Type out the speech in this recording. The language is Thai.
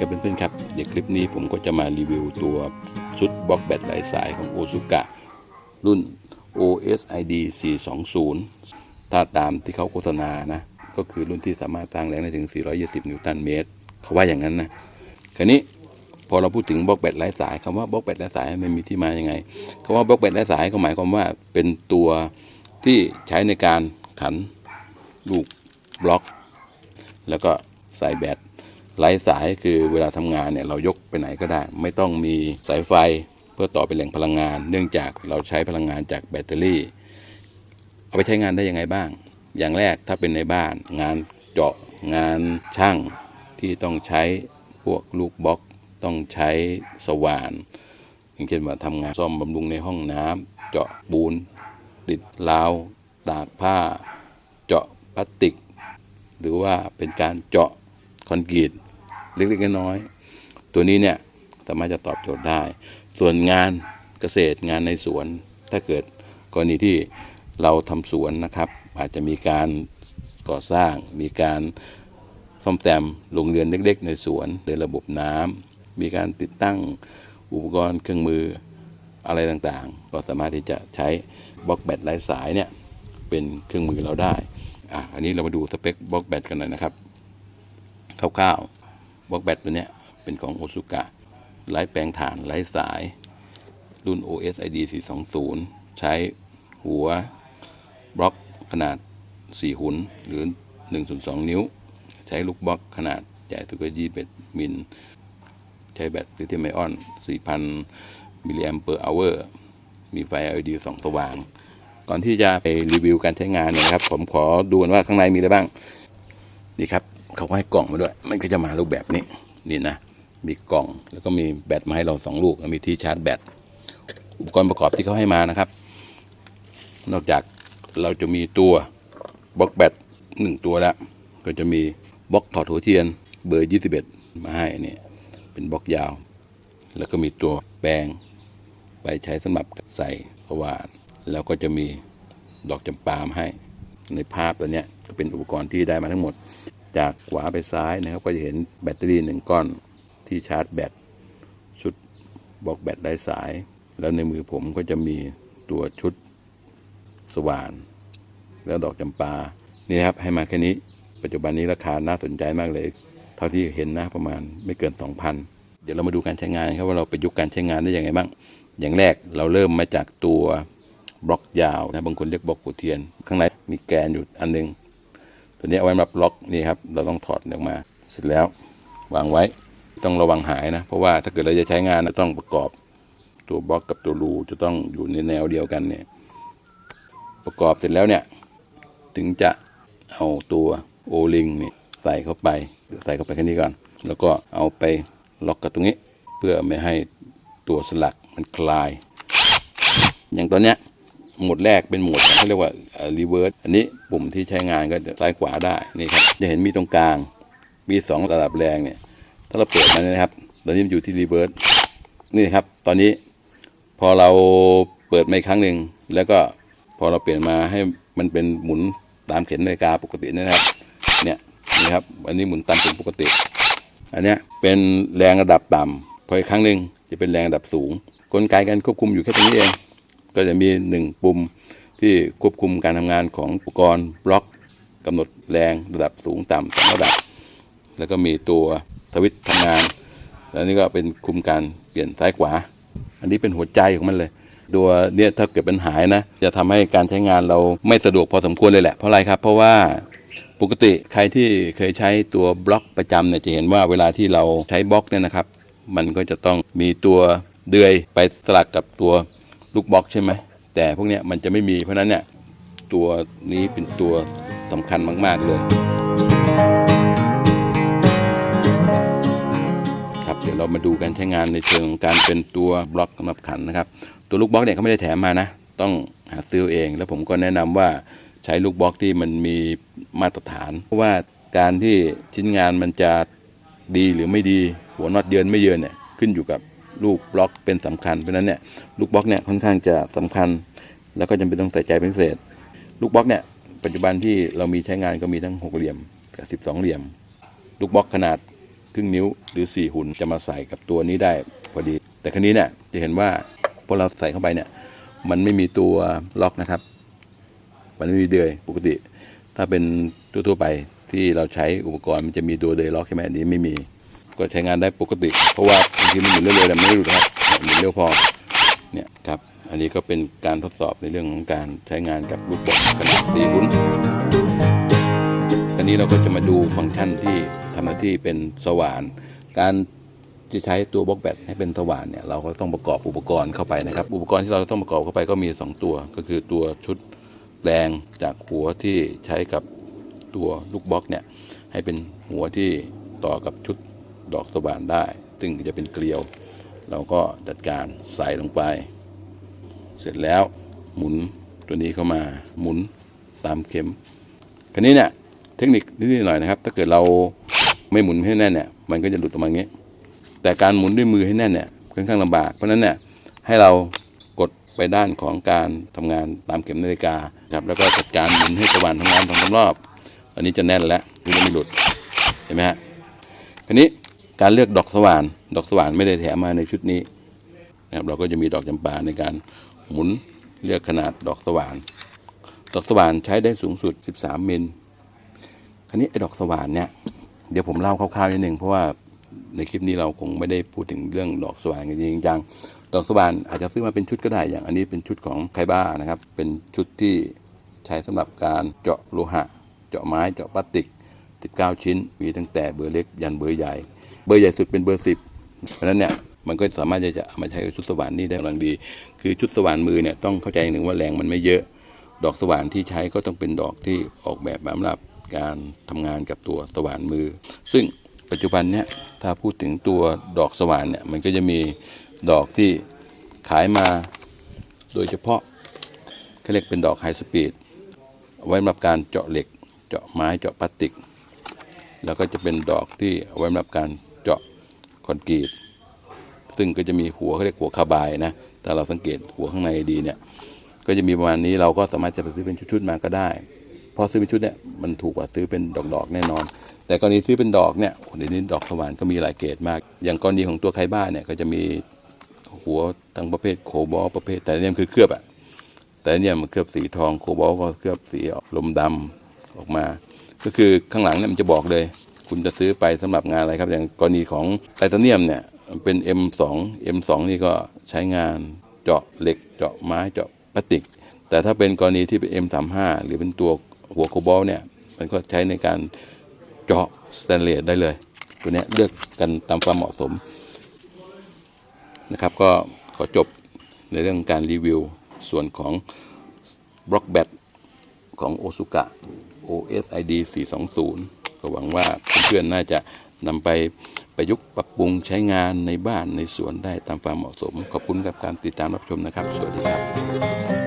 ครับเพื่อนๆครับ เดี๋ยวคลิปนี้ผมก็จะมารีวิวตัวชุดบล็อกแบตหลายสายของโอซุกะรุ่น OSID 420 ถ้าตามที่เขาโฆษณานะ ก็คือรุ่นที่สามารถสร้างแรงได้ถึง 420 นิวตันเมตร เขาว่าอย่างนั้นนะ คราวนี้พอเราพูดถึงบล็อกแบตไร้สายคำว่าบล็อกแบตไร้สายมันมีที่มาอย่างไงคำว่าบล็อกแบตไร้สายก็หมายความว่าเป็นตัวที่ใช้ในการขันลูกบล็อก แล้วก็ใส่แบต ไร้สายคือเวลาทำงานเนี่ยเรายกไปไหนก็ได้ ไม่ต้องมีสายไฟเพื่อต่อเป็นแหล่งพลังงาน เนื่องจากเราใช้พลังงานจากแบตเตอรี่ เอาไปใช้งานได้ยังไงบ้าง อย่างแรกถ้าเป็นในบ้าน งานเจาะงานช่างที่ต้องใช้พวกลูกบล็อกต้องใช้สว่าน อย่างเช่นว่าทำงานซ่อมบำรุงในห้องน้ำเจาะปูน ติดราว ตากผ้า เจาะพลาสติก หรือว่าเป็นการเจาะคอนกรีต เล็กๆน้อยๆตัวนี้เนี่ยสามารถจะตอบโจทย์ได้ ส่วนงานเกษตรงานในสวน ถ้าเกิดกรณีที่เราทำสวนนะครับ อาจจะมีการก่อสร้าง มีการซ่อมแซมโรงเรือนเล็ก ๆ ในสวนโดยระบบน้ำมีการติดตั้งอุปกรณ์เครื่องมืออะไรต่างๆ ก็สามารถที่จะใช้บล็อกแบตไร้สายเนี่ยเป็นเครื่องมือเราได้อะอันนี้เรามาดูสเปคบล็อกแบตกันหน่อยนะครับคร่าวๆ บล็อกแบตตัวเนี้ยเป็นของโอซุกะไร้แปลงถ่านไร้สาย รุ่น OSID 420 ใช้หัวบล็อกขนาด 4 หุนหรือ 1.2 นิ้ว ใช้ลูกบล็อกขนาดใหญ่สุดก็21มิล ใช้แบตลิเธียมไอออน 4,000 มิลลิแอมเปอร์อเวอร์ มีไฟ LED สองสว่าง ก่อนที่จะไปรีวิวการใช้งานนะครับ ผมขอดูกันว่าข้างในมีอะไรบ้าง นี่ครับ เขาให้กล่องมาด้วย มันก็จะมารูปแบบนี้นี่นะมีกล่องแล้วก็มีแบตมาให้เราสองลูกแล้วมีที่ชาร์จแบตอุปกรณ์ประกอบที่เขาให้มานะครับ นอกจากเราจะมีตัวบล็อกแบตหนึ่งตัวแล้ว ก็จะมีบล็อกถอดหัวเทียนเบอร์ 21 มาให้เนี่ยเป็นบล็อกยาว แล้วก็มีตัวแปรงไปใช้สำหรับใส่สว่านแล้วก็จะมีดอกจำปามาให้ในภาพตัวเนี้ยก็เป็นอุปกรณ์ที่ได้มาทั้งหมด จากขวาไปซ้ายนะครับ ก็จะเห็นแบตเตอรี่หนึ่งก้อนที่ชาร์จแบตชุดบล็อกแบตไร้สาย แล้วในมือผมก็จะมีตัวชุดสว่าน แล้วดอกจำปา นี่ครับให้มาแค่นี้ ปัจจุบันนี้ราคาน่าสนใจมากเลย เท่าที่เห็นนะประมาณไม่เกิน 2,000 เดี๋ยวเรามาดูการใช้งานครับว่าเราประยุกต์การใช้งานได้ยังไงบ้าง อย่างแรกเราเริ่มมาจากตัวบล็อกยาวนะบางคนเรียกบล็อกหัวเทียน ข้างในมีแกนอยู่อันหนึง ตัวนี้เอาไว้สำหรับล็อกนี่ครับเราต้องถอดออกมา เสร็จแล้ววางไว้ต้องระวังหายนะ เพราะว่าถ้าเกิดเราจะใช้งานเราต้องประกอบตัวบล็อกกับตัวรูจะต้องอยู่ในแนวเดียวกันเนี่ยประกอบเสร็จแล้วเนี่ยถึงจะเอาตัวโอลิงนี่ใส่เข้าไปใส่เข้าไปแค่นี้ก่อน แล้วก็เอาไปล็อกกับตรงนี้ เพื่อไม่ให้ตัวสลักมันคลาย อย่างตัวเนี้ย หมดแรกเป็นโหมดเขาเรียกว่ารีเวิร์สอันนี้ปุ่มที่ใช้งานก็จะซ้ายขวาได้นี่ครับจะเห็นมีตรงกลาง มีสองระดับแรงเนี่ยถ้าเราเปิดมาเนี่ยนะครับตอนนี้มันอยู่ที่รีเวิร์สนี่ครับตอนนี้พอเราเปิดมาอีกครั้งหนึ่งแล้วก็พอเราเปลี่ยนมาให้มันเป็นหมุนตามเข็มนาฬิกาปกตินะครับเนี่ยนี่ครับอันนี้หมุนตามเข็มปกติ อันเนี้ยเป็นแรงระดับต่ำพออีกครั้งหนึ่งจะเป็นแรงระดับสูง กลไกการควบคุมอยู่แค่ตรงนี้เอง ก็จะมีหนึ่งปุ่มที่ควบคุมการทำงานของอุปกรณ์บล็อกกำหนดแรงระดับสูงต่ำสองระดับ แล้วก็มีตัวสวิตทำงาน แล้วนี่ก็เป็นคุมการเปลี่ยนซ้ายขวา อันนี้เป็นหัวใจของมันเลยตัวเนี่ยถ้าเกิดเป็นหายนะ จะทำให้การใช้งานเราไม่สะดวกพอสมควรเลยแหละ เพราะอะไรครับ เพราะว่าปกติใครที่เคยใช้ตัวบล็อกประจำเนี่ยจะเห็นว่าเวลาที่เราใช้บล็อกเนี่ยนะครับ มันก็จะต้องมีตัวเดือยไปสลักกับตัว ลูกบล็อกใช่ไหมแต่พวกเนี้ยมันจะไม่มีเพราะนั้นเนี่ยตัวนี้เป็นตัวสำคัญมาก ๆ เลยครับเดี๋ยวเรามาดูการใช้งานในเชิงการเป็นตัวบล็อกสำหรับขันนะครับ ตัวลูกบล็อกเนี่ยเขาไม่ได้แถมมานะ ต้องหาซื้อเอง แล้วผมก็แนะนำว่าใช้ลูกบล็อกที่มันมีมาตรฐาน เพราะว่าการที่ชิ้นงานมันจะดีหรือไม่ดี หัวน็อตเยินไม่เยินเนี่ยขึ้นอยู่กับ ลูกบล็อกเป็นสำคัญ เพราะนั้นเนี่ยลูกบล็อกเนี่ยค่อนข้างจะสำคัญ แล้วก็จำเป็นต้องใส่ใจเป็นพิเศษ ลูกบล็อกเนี่ยปัจจุบันที่เรามีใช้งานก็มีทั้งหกเหลี่ยมกับสิบสองเหลี่ยม ลูกบล็อกขนาดครึ่งนิ้วหรือ 4 หุ่นจะมาใส่กับตัวนี้ได้พอดี แต่ครั้นี้เนี่ยจะเห็นว่าพอเราใส่เข้าไปเนี่ยมันไม่มีตัวล็อกนะครับ มันไม่มีเดือยปกติ ถ้าเป็นทั่วๆไปที่เราใช้อุปกรณ์มันจะมีตัวเดือยล็อกใช่ไหมอันนี้ไม่มี ก็ใช้งานได้ปกติ เพราะว่า ที่มันหมุนเร็วๆแต่ไม่ได้หลุดนะหมุนเร็วพอเนี่ยครับ อันนี้ก็เป็นการทดสอบในเรื่องของการใช้งานกับลูกบอลขนาดสี่หุ่นอันนี้เราก็จะมาดูฟังก์ชันที่ทำหน้าที่เป็นสว่าน การจะใช้ตัวบล็อกแบตให้เป็นสว่านเนี่ยเราก็ต้องประกอบอุปกรณ์เข้าไปนะครับ อุปกรณ์ที่เราต้องประกอบเข้าไปก็มี 2 ตัว ก็คือตัวชุดแปลงจากหัวที่ใช้กับตัวลูกบล็อกเนี่ยให้เป็นหัวที่ต่อกับชุดดอกสว่านได้ ซึ่งจะเป็นเกลียว เราก็จัดการใส่ลงไป เสร็จแล้วหมุนตัวนี้เข้ามาหมุนตามเข็มคราวนี้เนี่ยเทคนิคนิดหน่อยนะครับ ถ้าเกิดเราไม่หมุนให้แน่นเนี่ยมันก็จะหลุดออกมาอย่างนี้ แต่การหมุนด้วยมือให้แน่นเนี่ยค่อนข้างลำบากเพราะฉะนั้นเนี่ยให้เรากดไปด้านของการทำงานตามเข็มนาฬิกาครับแล้วก็จัดการหมุนให้สว่านทำงานสองสารอบ อันนี้จะแน่นแล้วไม่หลุดเห็นไหมฮะคราวนี้ การเลือกดอกสว่าน ดอกสว่านไม่ได้แถมมาในชุดนี้นะครับเราก็จะมีดอกจำปาในการหมุนเลือกขนาดดอกสว่าน ดอกสว่านใช้ได้สูงสุด 13 มิลคราวนี้ไอ้ดอกสว่านเนี่ยเดี๋ยวผมเล่าคร่าวๆนิดหนึ่งเพราะว่าในคลิปนี้เราคงไม่ได้พูดถึงเรื่องดอกสว่านกันจริงจังดอกสว่านอาจจะซื้อมาเป็นชุดก็ได้อย่างอันนี้เป็นชุดของไคบ้านะครับ เป็นชุดที่ใช้สำหรับการเจาะโลหะ เจาะไม้เจาะพลาสติก 19 ชิ้น มีตั้งแต่เบอร์เล็กยันเบอร์ใหญ่ บอร์ใหญ่สุดเป็นเบอร์10เพราะนั้นเนี่ยมันก็สามารถจะเอามาใช้ชุดสว่านนี่ได้กำลังดี คือชุดสว่านมือเนี่ยต้องเข้าใจอย่างหนึ่งว่าแรงมันไม่เยอะ ดอกสว่านที่ใช้ก็ต้องเป็นดอกที่ออกแบบมาสำหรับการทำงานกับตัวสว่านมือ ซึ่งปัจจุบันเนี่ยถ้าพูดถึงตัวดอกสว่านเนี่ยมันก็จะมีดอกที่ขายมาโดยเฉพาะเขาเรียกเป็นดอกไฮสปีดไว้สำหรับการเจาะเหล็ก เจาะไม้เจาะพลาสติก แล้วก็จะเป็นดอกที่ไว้สำหรับการ อนกรีต ซึ่งก็จะมีหัวเขาเรียกหัวคาบายนะ ถ้าเราสังเกตหัวข้างในดีเนี่ย ก็จะมีประมาณนี้เราก็สามารถจะไปซื้อเป็นชุดๆมาก็ได้ พอซื้อเป็นชุดเนี่ยมันถูกกว่าซื้อเป็นดอกๆแน่นอน แต่กรณีซื้อเป็นดอกเนี่ยโอ้โหเดี๋ยวนี้ดอกสว่านก็มีหลายเกรดมาก อย่างกรณีของตัวไคบ้าเนี่ยก็จะมีหัวทั้งประเภทโคบอลประเภท แต่เนี่ยคือเคลือบอะแต่เนี่ยมันเคลือบสีทองโคบอลก็เคลือบสีลมดำออกมา ก็คือข้างหลังเนี่ยมันจะบอกเลย คุณจะซื้อไปสำหรับงานอะไรครับ อย่างกรณีของไทเทเนียมเนี่ยเป็น M2 M2 นี่ก็ใช้งานเจาะเหล็ก เจาะไม้เจาะพลาสติก แต่ถ้าเป็นกรณีที่เป็น M35 หรือเป็นตัวหัวโคบอลเนี่ยมันก็ใช้ในการเจาะสแตนเลสได้เลย ตัวนี้เลือกกันตามความเหมาะสมนะครับก็ขอจบในเรื่องการรีวิวส่วนของบล็อกแบตของโอซุกะ OSID 420 ก็หวังว่าเพื่อนน่าจะนำไปประยุกต์ปรับปรุงใช้งานในบ้านในสวนได้ตามความเหมาะสม ขอบคุณกับการติดตามรับชมนะครับ สวัสดีครับ